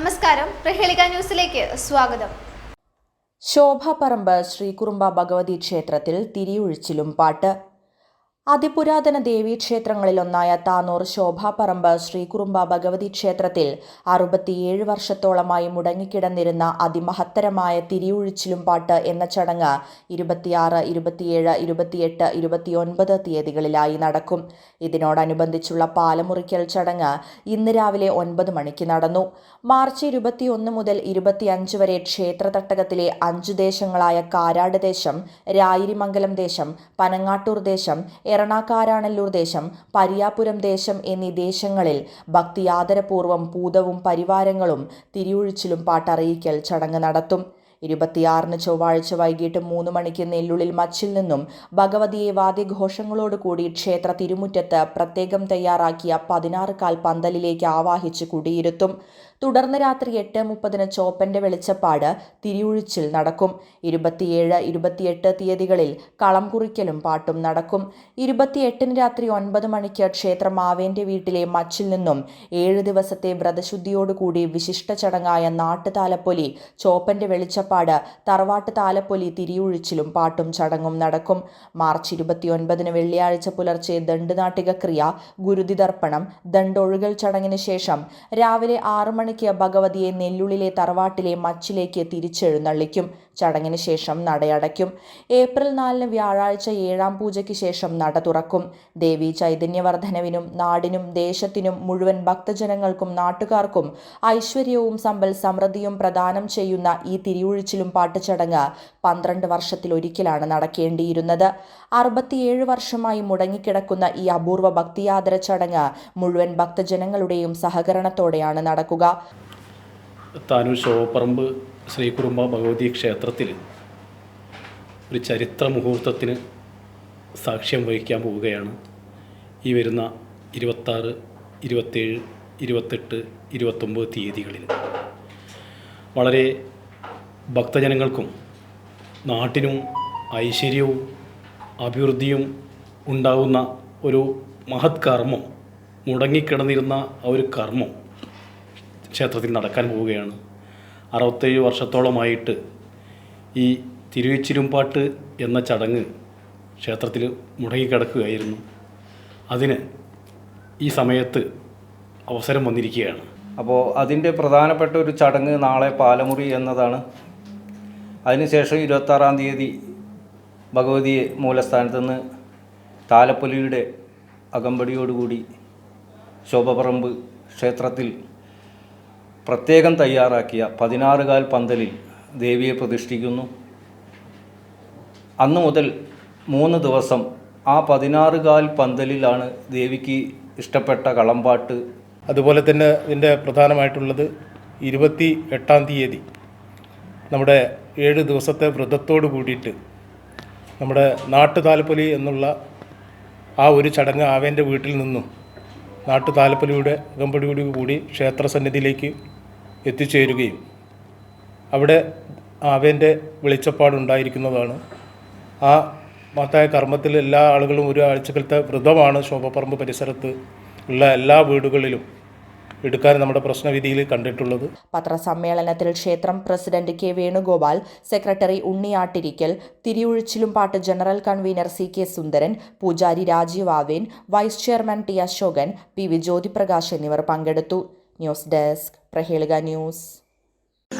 നമസ്കാരം. പ്രഹേളിക ന്യൂസിലേക്ക് സ്വാഗതം. ശോഭാപറമ്പ് ശ്രീകുറുമ്പ ഭഗവതി ക്ഷേത്രത്തിൽ തിരിയൊഴിച്ചിലും പാട്ട് അതിപുരാതന ദേവീക്ഷേത്രങ്ങളിലൊന്നായ താനൂർ ശോഭാപറമ്പ് ശ്രീകുറുമ്പ ഭഗവതി ക്ഷേത്രത്തിൽ അറുപത്തിയേഴ് വർഷത്തോളമായി മുടങ്ങിക്കിടന്നിരുന്ന അതിമഹത്തരമായ തിരിയൊഴിച്ചിലും പാട്ട് എന്ന ചടങ്ങ് ഇരുപത്തിയാറ് ഇരുപത്തിയേഴ് ഇരുപത്തിയെട്ട് ഇരുപത്തിയൊൻപത് തീയതികളിലായി നടക്കും. ഇതിനോടനുബന്ധിച്ചുള്ള പാലമുറിക്കൽ ചടങ്ങ് ഇന്ന് രാവിലെ ഒൻപത് മണിക്ക് നടന്നു. മാർച്ച് ഇരുപത്തിയൊന്ന് മുതൽ ഇരുപത്തിയഞ്ച് വരെ ക്ഷേത്ര തട്ടകത്തിലെ അഞ്ചു ദേശങ്ങളായ കാരാട് ദേശം രായിരിമംഗലം ദേശം പനങ്ങാട്ടൂർ ദേശം എറണാകാരാണല്ലൂർ ദേശം പരിയാപുരം ദേശം എന്നീ ദേശങ്ങളിൽ ഭക്തിയാദരപൂർവം പൂതവും പരിവാരങ്ങളും തിരിയൊഴിച്ചിലും പാട്ടറിയിക്കൽ ചടങ്ങ് നടത്തും. ഇരുപത്തിയാറിന് ചൊവ്വാഴ്ച വൈകിട്ട് മൂന്ന് മണിക്ക് നെല്ലുള്ളിൽ മച്ചിൽ നിന്നും ഭഗവതിയെ വാദ്യഘോഷങ്ങളോടുകൂടി ക്ഷേത്ര തിരുമുറ്റത്ത് പ്രത്യേകം തയ്യാറാക്കിയ പതിനാറ് കാൽ പന്തലിലേക്ക് ആവാഹിച്ച് കുടിയിരുത്തും. തുടർന്ന് രാത്രി എട്ട് മുപ്പതിന് ചോപ്പന്റെ വെളിച്ചപ്പാട് തിരിയൊഴിച്ചിൽ നടക്കും. ഇരുപത്തിയേഴ് ഇരുപത്തിയെട്ട് തീയതികളിൽ കളം കുറിക്കലും പാട്ടും നടക്കും. ഇരുപത്തിയെട്ടിന് രാത്രി ഒൻപത് മണിക്ക് ക്ഷേത്രം മാവേന്റെ വീട്ടിലെ മച്ചിൽ നിന്നും ഏഴ് ദിവസത്തെ വ്രതശുദ്ധിയോടുകൂടി വിശിഷ്ട ചടങ്ങായ നാട്ടുതാലപ്പൊലി ചോപ്പന്റെ വെളിച്ചപ്പാട് തറവാട്ട് താലപ്പൊലി തിരിയൊഴിച്ചിലും പാട്ടും ചടങ്ങും നടക്കും. മാർച്ച് ഇരുപത്തിയൊൻപതിന് വെള്ളിയാഴ്ച പുലർച്ചെ ദണ്ഡുനാട്ടിക ക്രിയ ഗുരുതിതർപ്പണം ദണ്ടൊഴുകൽ ചടങ്ങിന് ശേഷം രാവിലെ ആറു മണിക്ക് ഭഗവതിയെ നെല്ലുള്ളിലെ തറവാട്ടിലെ മച്ചിലേക്ക് തിരിച്ചെഴുന്നള്ളിക്കും. ചടങ്ങിന് ശേഷം നടയടയ്ക്കും ഏപ്രിൽ നാലിന് വ്യാഴാഴ്ച ഏഴാം പൂജയ്ക്ക് ശേഷം നട തുറക്കും. ദേവി ചൈതന്യവർദ്ധനവിനും നാടിനും ദേശത്തിനും മുഴുവൻ ഭക്തജനങ്ങൾക്കും നാട്ടുകാർക്കും ഐശ്വര്യവും സമ്പൽ സമൃദ്ധിയും പ്രദാനം ചെയ്യുന്ന ഈ തിരിയൊഴിച്ചിലും പാട്ടുചടങ്ങ് പന്ത്രണ്ട് വർഷത്തിലൊരിക്കലാണ് നടക്കേണ്ടിയിരുന്നത്. അറുപത്തിയേഴ് വർഷമായി മുടങ്ങിക്കിടക്കുന്ന ഈ അപൂർവ ഭക്തിയാദര ചടങ്ങ് മുഴുവൻ ഭക്തജനങ്ങളുടെയും സഹകരണത്തോടെയാണ് നടക്കുക. താനൂർ ശോപ്പറമ്പ് ശ്രീകുറുമ്പ ഭഗവതി ക്ഷേത്രത്തിൽ ഒരു ചരിത്ര മുഹൂർത്തത്തിന് സാക്ഷ്യം വഹിക്കാൻ പോവുകയാണ്. ഈ വരുന്ന ഇരുപത്താറ് ഇരുപത്തേഴ് ഇരുപത്തെട്ട് ഇരുപത്തൊമ്പത് തീയതികളിൽ. വളരെ ഭക്തജനങ്ങൾക്കും നാട്ടിനും ഐശ്വര്യവും അഭിവൃദ്ധിയും ഉണ്ടാകുന്ന ഒരു മഹത് കർമ്മം മുടങ്ങിക്കിടന്നിരുന്ന ആ ഒരു കർമ്മം ക്ഷേത്രത്തിൽ നടക്കാൻ പോവുകയാണ്. അറുപത്തേഴ് വർഷത്തോളമായിട്ട് ഈ തിരുവച്ചിരുമ്പാട്ട് എന്ന ചടങ്ങ് ക്ഷേത്രത്തിൽ മുടങ്ങിക്കിടക്കുകയായിരുന്നു അതിന് ഈ സമയത്ത് അവസരം വന്നിരിക്കുകയാണ്. അപ്പോൾ അതിന്റെ പ്രധാനപ്പെട്ട ഒരു ചടങ്ങ് നാളെ പാലമുറി എന്നതാണ്. അതിനുശേഷം ഇരുപത്താറാം തീയതി ഭഗവതിയെ മൂലസ്ഥാനത്ത് നിന്ന് താലപ്പൊലിയുടെ അകമ്പടിയോടുകൂടി ശോഭപറമ്പ് ക്ഷേത്രത്തിൽ പ്രത്യേകം തയ്യാറാക്കിയ പതിനാറ് കാൽ പന്തലിൽ ദേവിയെ പ്രതിഷ്ഠിക്കുന്നു. അന്നു മുതൽ മൂന്ന് ദിവസം ആ പതിനാറ് കാൽ പന്തലിലാണ് ദേവിക്ക് ഇഷ്ടപ്പെട്ട കളമ്പാട്ട്. അതുപോലെ തന്നെ ഇതിന്റെ പ്രധാനമായിട്ടുള്ളത് ഇരുപത്തി എട്ടാം തീയതി നമ്മുടെ ഏഴ് ദിവസത്തെ വ്രതത്തോട് കൂടിയിട്ട് നമ്മുടെ നാട്ടുതാലപ്പൊലി എന്നുള്ള ആ ഒരു ചടങ്ങ് ആവേന്റെ വീട്ടിൽ നിന്നും നാട്ടുതാലപ്പൊലിയുടെ അകമ്പടിയോട് കൂടി ക്ഷേത്രസന്നിധിയിലേക്ക് എത്തിച്ചേരുകയും അവിടെ ആവേന്റെ വെളിച്ചപ്പാടുണ്ടായിരിക്കുന്നതാണ് ആ മഹത്തായ കർമ്മത്തിൽ എല്ലാ ആളുകളും ഒരു ആഴ്ചക്കലത്തെ വ്രതമാണ് ശോഭപ്പറമ്പ് പരിസരത്ത് ഉള്ള എല്ലാ വീടുകളിലും. എടുക്കാൻ നമ്മുടെ പ്രശ്നവിധിയിൽ കണ്ടിട്ടുള്ളത്. പത്രസമ്മേളനത്തിൽ ക്ഷേത്രം പ്രസിഡന്റ് കെ വേണുഗോപാൽ സെക്രട്ടറി ഉണ്ണിയാട്ടിരിക്കൽ തിരിയൊഴിച്ചിലും പാട്ട് general convener C K Sundaran പൂജാരി Rajeev ആവേൻ vice chairman T Ashokan P V Jyothiprakash എന്നിവർ പങ്കെടുത്തു. News desk Prahelika news.